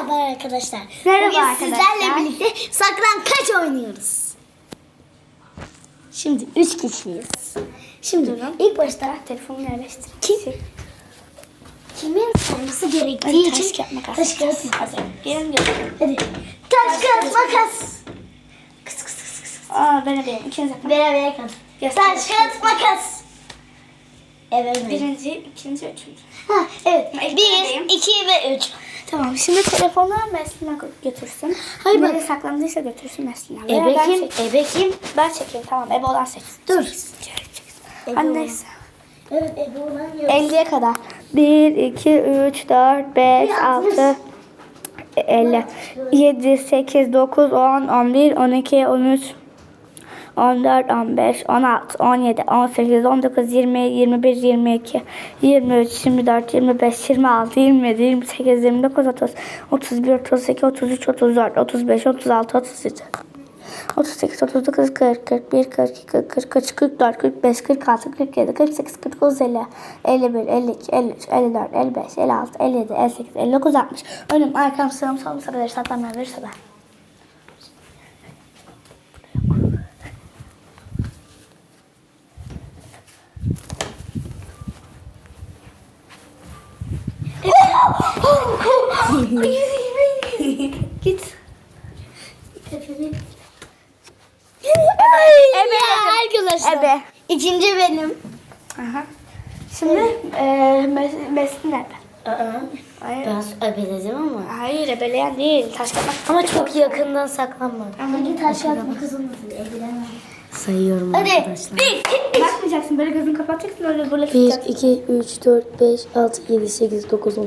Merhaba arkadaşlar. Merhaba Bugün arkadaşlar. sizlerle birlikte saklankaç oynuyoruz. Şimdi üç kişiyiz. Şimdi ilk başta Telefonu yerleştir. kim, kimin sayması gerektiği için taş kağıt makas. taş kağıt makas. Gelin gelin. Hadi. Taş kağıt makas. Kıs kıs kıs kıs. Aa ben de İkiniz yapın. Beraber. Göster. Taş kağıt makas. Evet. Birinci, ikinci, üçüncü. Ha, evet. Bir, iki ve üç. Tamam şimdi telefonu Meslin'e götürsün. Hayır, Nereye bak. saklandıysa götürsün Meslin'e. Ebe ben kim? çekeyim. Ebe kim? Ben çekeyim tamam Ebe olan seçsin. Dur. Ebe Hadi olan. neyse. Evet Ebe olan yok. 50'ye kadar. 1, 2, 3, 4, 5, 6, 50, 7, 8, 9, 10, 11, 12, 13, 14, 15, 16, 17, 18, 19, 20, 21, 22, 23, 24, 25, 26, 27, 28, 29, 30, 31, 32, 33, 34, 35, 36, 37. 38, 39, 40, 41, 42, 40, 43, 44, 45, 46, 47, 48, 49, 50, 51, 52, 53, 54, 55, 56, 57, 58, 59, 60. Önüm, arkam, sağım, solum, sıraları saklanmaya verirse ben. Git. Ebe. arkadaşlar. Ebe. İkinci benim. Aha. Şimdi e, mes Mesut nerede? Aa, Hayır. ben ebeledim ama. Hayır ebeleyen değil. Taş kağıt makas. Ama çok yakından saklanma. Ama taş yapma kızım ebelemem. Sayıyorum Hadi. arkadaşlar. Bakmayacaksın böyle gözünü kapatacaksın öyle böyle 1, tutacaksın. 2, 3, 4, 5, 6, 7, 8, 9, 10.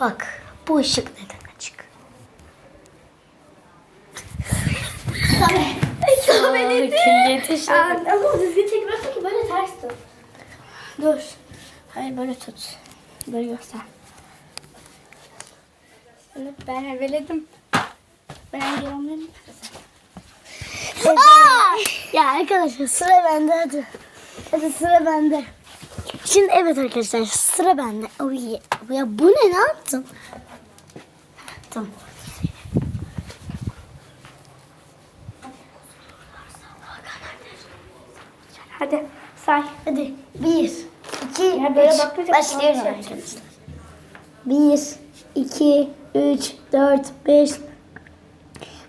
Bak bu ışık neden açık? Samet. Aa, Ama düzgün çekmiyorsun ki böyle ters tut. Dur. Hayır böyle tut. Böyle göster. Şimdi ben eveledim. Ben olmayayım. Ya arkadaşlar sıra bende hadi. Hadi sıra bende. Şimdi evet arkadaşlar sıra bende. Oy, ya bu ne ne yaptın? Tamam. Hadi say. Hadi bir, iki, Ya böyle üç. Başlıyorum arkadaşlar. Bir, iki, üç, dört, beş,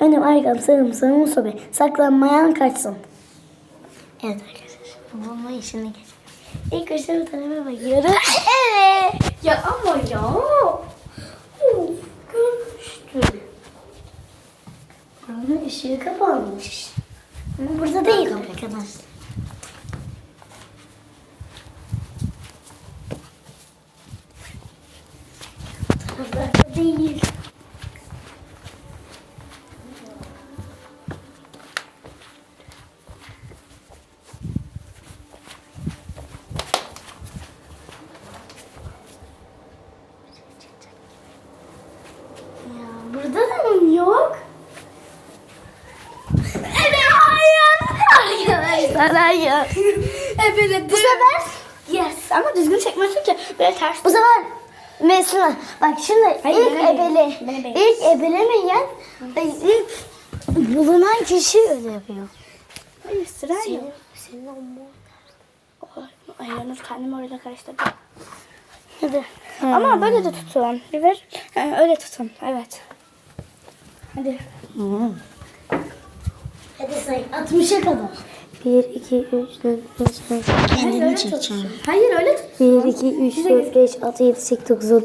Önüm, arkam, sağım, sağım, sobe. Saklanmayan kaçsın. Evet arkadaşlar. Bulma işine geç. İlk başta bu tarafa bakıyorum. evet. Ya ama ya. Of, görmüştüm. Buranın ışığı kapanmış. Ama burada değil arkadaşlar. Taraflarda değil. Ya burada da mı yok? Evet hayır. Arkadaşlar hayır. Ebeledim. Bu sefer Yes ama düzgün çekmiyorsun ki. Böyle ters. bu sefer mesela bak şimdi Hayır, ilk ben ebele Ben ilk ebelemeyen ilk bulunan kişi ödebiliyor. Hayır sıra yok. Senin, senin o mor. Ay Yanur kendimi orayla karıştırdım. Hadi. Ama böyle de tutun. Bir ver. Öyle tutun. Evet. Hadi. Hadi say 60'a kadar. 1, 2, 3, 4, 5, 6, Kendini çekeceğim. Hayır öyle tut. 1, 2, 3, 4, 5, 6, 7, 8, 9, 10,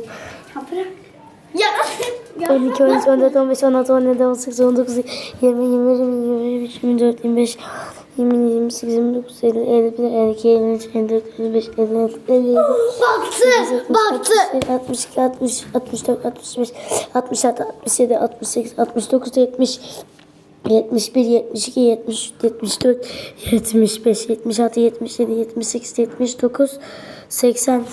Ha, bırak. Ya. 12, 13, 14, 15, 16, 17, 18, 19, 20, 21, 22, 23, 24, 25, 27, 28, 29, 30, 31, 52, 53, 54, 55, 56, 57, Baktı. Baktı. 62, 60, 64, 65, 66, 67, 68, 69, 70, 71, 72, 73, 74, 75, 76, 77, 78, 79, 80.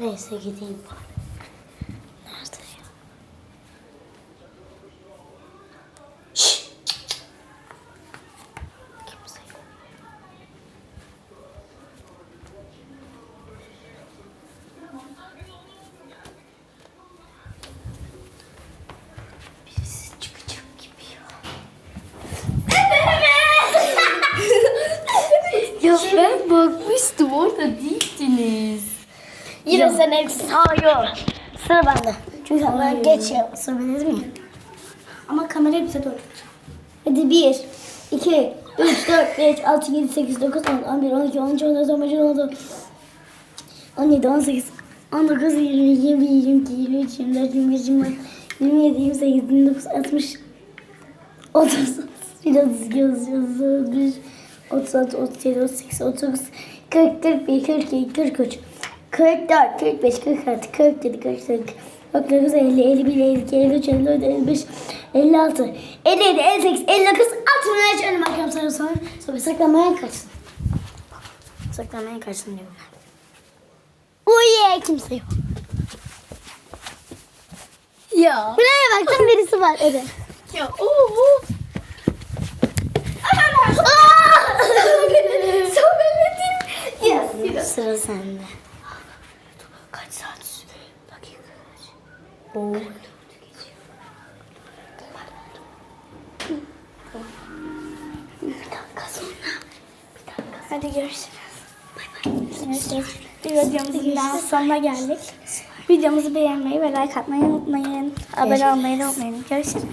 Neyse gideyim bari. Nerede ya? Şşş. Kimse yok. Birisi çıkacak gibi ya. Ya ben bakmıştım orada değildiniz. Yine sen eksi. Hayır. Sıra bende. Çünkü ben geç ya. Değil mi? Ama kamerayı bize doğru. Hadi 1, 2, 3, 4, 5, 6, 7, 8, 9, 10, 11, 12, 13, 14, 15, 16, 17, 18, 19, 20, 21, 22, 23, 24, 25, 26, 27, 28, 29, 60, 30, 31, 32, 33, 34, 37, 38, 39, 40, 41, 42, 43, 44, 45, 46, 47, 48, 49, 50, 51, 52, 53, 54, 55, 56, 57, 58, 59, 60. Önüm arkam sana sonra. Sonra saklamaya kaçsın. Saklamaya kaçsın diyorum. Uye kimse yok. Ya. Buraya baktım birisi var. Evet. Ya ooo. Söyledim. Yes. Sıra sende. Kaç saat sürüyor? Dakika kaç? Oo. Bir dakika sonra. Hadi görüşürüz. Görüşürüz. Bir videomuzun daha sonuna geldik. Videomuzu beğenmeyi ve like atmayı unutmayın. Abone olmayı da unutmayın. Görüşürüz.